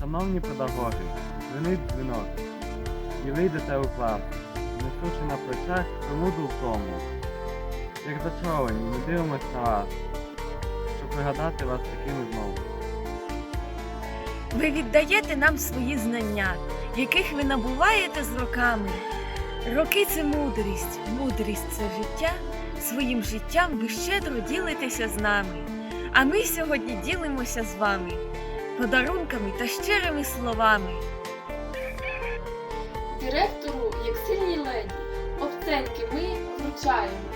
Шановні педагоги, дзвонить дзвінок і вийдете у клас, несучи на плечах промуду в тому. Як зачаровані, ми дивимось на вас, щоб пригадати вас такими знову. Ви віддаєте нам свої знання, яких ви набуваєте з роками. Роки це мудрість, мудрість це життя. Своїм життям ви щедро ділитеся з нами. А ми сьогодні ділимося з вами подарунками та щирими словами. Директору, як сильній леді, обценьки ми вручаємо,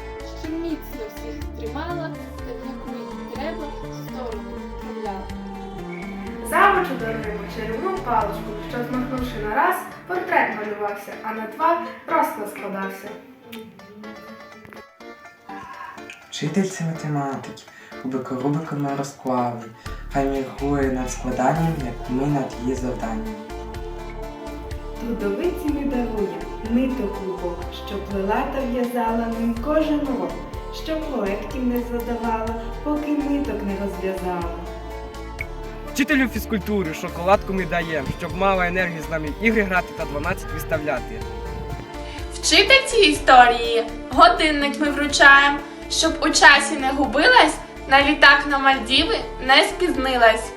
що міцно всіх тримала, та в яку їй треба сторону відправляла. Завучу дорогу чарівну паличку, що змахнувши на раз, портрет малювався, а на два розклад складався. Вчительці математики, кубика рубиками розклали, хай міркує над складанням, як ми над її завданням. Трудовиці не дарує, ниток клубок, що плела та в'язала ним кожен рок, що проєктів не задавала, поки ниток не розв'язала. Вчителю фізкультури шоколадку ми даємо, щоб мала енергію з нами ігри грати та 12 виставляти. Вчительці історії годинник ми вручаємо, щоб у часі не губилась, на літак на Мальдіви не спізнилась.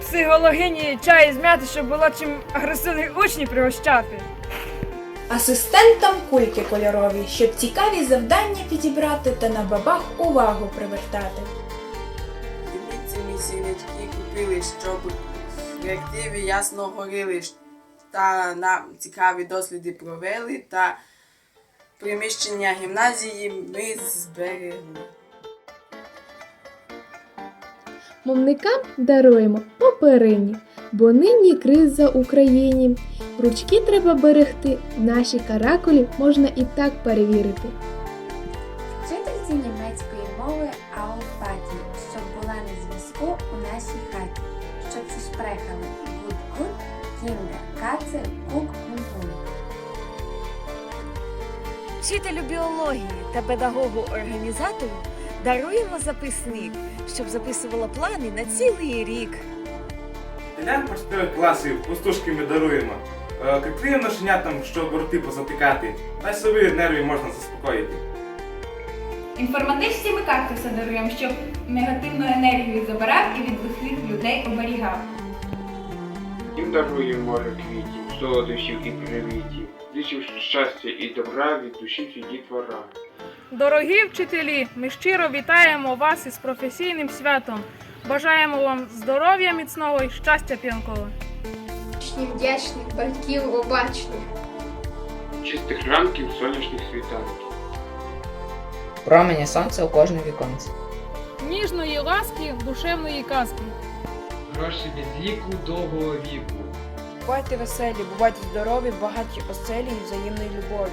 Психологині чай змяти, щоб було чим агресивних учнів пригощати. Асистентам кульки кольорові, щоб цікаві завдання підібрати та на бабах увагу привертати. Дивіться, мій сінечки купили, щоб в реактиві ясно горіли, та нам цікаві досліди провели, та приміщення гімназії ми зберегли. Мовникам даруємо по перині, бо нині криза Україні. Ручки треба берегти, наші каракулі можна і так перевірити. Вчительці німецької мови Ауфаті, щоб була на зв'язку у нашій хаті, щоб всі шпрехали гуд гуд, кіндер, каце, кук, мун Вчителю біології та педагогу-організатору даруємо записник, щоб записувала плани на цілий рік. Для початкових класів пустушки ми даруємо. Е, Крикливим ношенятам, щоб борти позатикати, та й собі нерві можна заспокоїти. Інформатичці ми кактуса даруємо, щоб негативну енергію забирав і від лихих людей оберігав. Їм даруємо море квітів, солодощів і привітів, зичив щастя і добра від душі всі дітвора. Дорогі вчителі, ми щиро вітаємо вас із професійним святом. Бажаємо вам здоров'я міцного і щастя п'янкого. Вдячних батьків обачних. Чистих ранків, сонячних світанків. Промені сонця у кожне віконце. Ніжної ласки, душевної казки. Гроші від ліку довгого віку. Бувайте веселі, бувайте здорові, багаті оселі і взаємної любові.